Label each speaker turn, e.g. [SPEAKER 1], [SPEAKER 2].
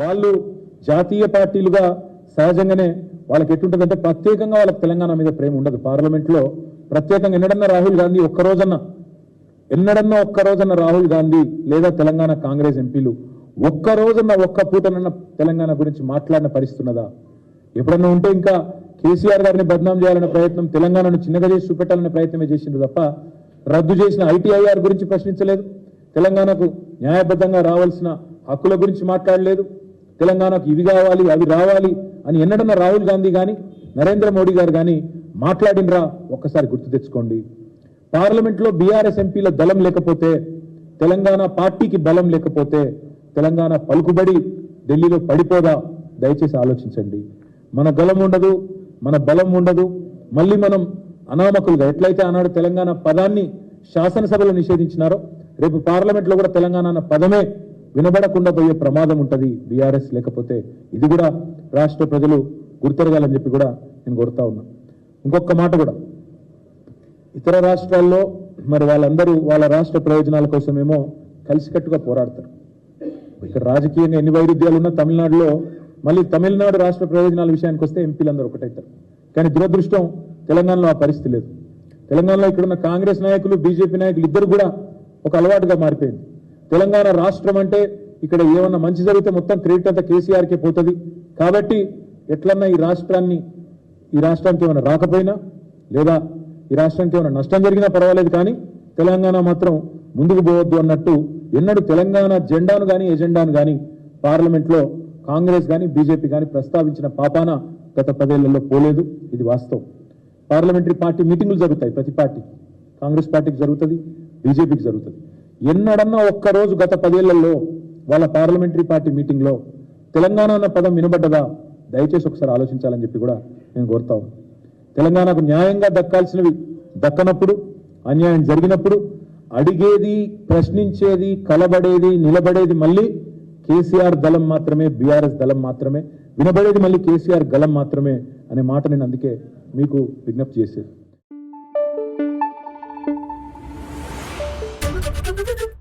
[SPEAKER 1] వాళ్ళు జాతీయ పార్టీలుగా సహజంగానే వాళ్ళకి ఎట్టుంటుందంటే ప్రత్యేకంగా వాళ్ళకి తెలంగాణ మీద ప్రేమ ఉండదు. పార్లమెంట్లో ప్రత్యేకంగా ఎన్నడన్నా రాహుల్ గాంధీ ఒక్కరోజన్నా ఎన్నడన్నా ఒక్కరోజన్న రాహుల్ గాంధీ లేదా తెలంగాణ కాంగ్రెస్ ఎంపీలు ఒక్కరోజన్న ఒక్క పూటనన్న తెలంగాణ గురించి మాట్లాడిన పరిస్థితున్నదా ఎప్పుడన్నా ఉంటే ఇంకా కేసీఆర్ గారిని బద్నాం చేయాలనే ప్రయత్నం తెలంగాణను చిన్నగా చేసి చూపెట్టాలనే ప్రయత్నమే చేసింది తప్ప రద్దు చేసిన ఐటీఐఆర్ గురించి ప్రశ్నించలేదు. తెలంగాణకు న్యాయబద్ధంగా రావాల్సిన హక్కుల గురించి మాట్లాడలేదు. తెలంగాణకు ఇవి కావాలి అవి రావాలి అని ఎన్నడన్నా రాహుల్ గాంధీ కానీ నరేంద్ర మోడీ గారు కానీ మాట్లాడినరా? ఒక్కసారి గుర్తు తెచ్చుకోండి. పార్లమెంట్లో బీఆర్ఎస్ ఎంపీల దళం లేకపోతే తెలంగాణ పార్టీకి బలం లేకపోతే తెలంగాణ పలుకుబడి ఢిల్లీలో పడిపోదా? దయచేసి ఆలోచించండి. మన గలం ఉండదు మన బలం ఉండదు. మళ్ళీ మనం అనామకులుగా ఎట్లయితే ఆనాడు తెలంగాణ పదాన్ని శాసనసభలో నిషేధించినారో రేపు పార్లమెంట్లో కూడా తెలంగాణ పదమే వినబడకుండా పోయే ప్రమాదం ఉంటుంది బీఆర్ఎస్ లేకపోతే. ఇది కూడా రాష్ట్ర ప్రజలు గుర్తెరగాలని చెప్పి కూడా నేను కోరుతా ఉన్నా. ఇంకొక మాట కూడా. ఇతర రాష్ట్రాల్లో మరి వాళ్ళందరూ వాళ్ళ రాష్ట్ర ప్రయోజనాల కోసమేమో కలిసికట్టుగా పోరాడతారు. ఇక్కడ రాజకీయంగా ఎన్ని వైరుధ్యాలు ఉన్నా తమిళనాడులో మళ్ళీ తమిళనాడు రాష్ట్ర ప్రయోజనాల విషయానికి వస్తే ఎంపీలందరూ ఒకటవుతారు కానీ దురదృష్టం తెలంగాణలో ఆ పరిస్థితి లేదు. తెలంగాణలో ఇక్కడున్న కాంగ్రెస్ నాయకులు బీజేపీ నాయకులు ఇద్దరు కూడా ఒక అలవాటుగా మారిపోయింది. తెలంగాణ రాష్ట్రం అంటే ఇక్కడ ఏమన్నా మంచి జరిగితే మొత్తం క్రెడిట్ అంతా కేసీఆర్కే పోతుంది. కాబట్టి ఎట్లన్నా ఈ రాష్ట్రాన్ని ఈ రాష్ట్రానికి ఏమైనా రాకపోయినా లేదా ఈ రాష్ట్రానికి ఏమైనా నష్టం జరిగినా పర్వాలేదు కానీ తెలంగాణ మాత్రం ముందుకు పోవద్దు అన్నట్టు ఎన్నడూ తెలంగాణ జెండాను కానీ ఎజెండాను కానీ పార్లమెంట్లో కాంగ్రెస్ కానీ బీజేపీ కానీ ప్రస్తావించిన పాపాన గత పదేళ్ళలో పోలేదు. ఇది వాస్తవం. పార్లమెంటరీ పార్టీ మీటింగులు జరుగుతాయి ప్రతి పార్టీకి. కాంగ్రెస్ పార్టీకి జరుగుతుంది బీజేపీకి జరుగుతుంది. ఎన్నడన్నా ఒక్కరోజు గత పదేళ్ళలో వాళ్ళ పార్లమెంటరీ పార్టీ మీటింగ్లో తెలంగాణ అన్న పదం వినబడ్డదా? దయచేసి ఒకసారి ఆలోచించాలని చెప్పి కూడా నేను కోరుతా తెలంగాణకు న్యాయంగా దక్కాల్సినవి దక్కనప్పుడు అన్యాయం జరిగినప్పుడు అడిగేది ప్రశ్నించేది కలబడేది నిలబడేది మళ్ళీ కేసీఆర్ దళం మాత్రమే బీఆర్ఎస్ దళం మాత్రమే వినబడేది మళ్ళీ కేసీఆర్ గలం మాత్రమే అనే మాట నేను అందుకే మీకు విజ్ఞప్తి చేసేది. Thank you.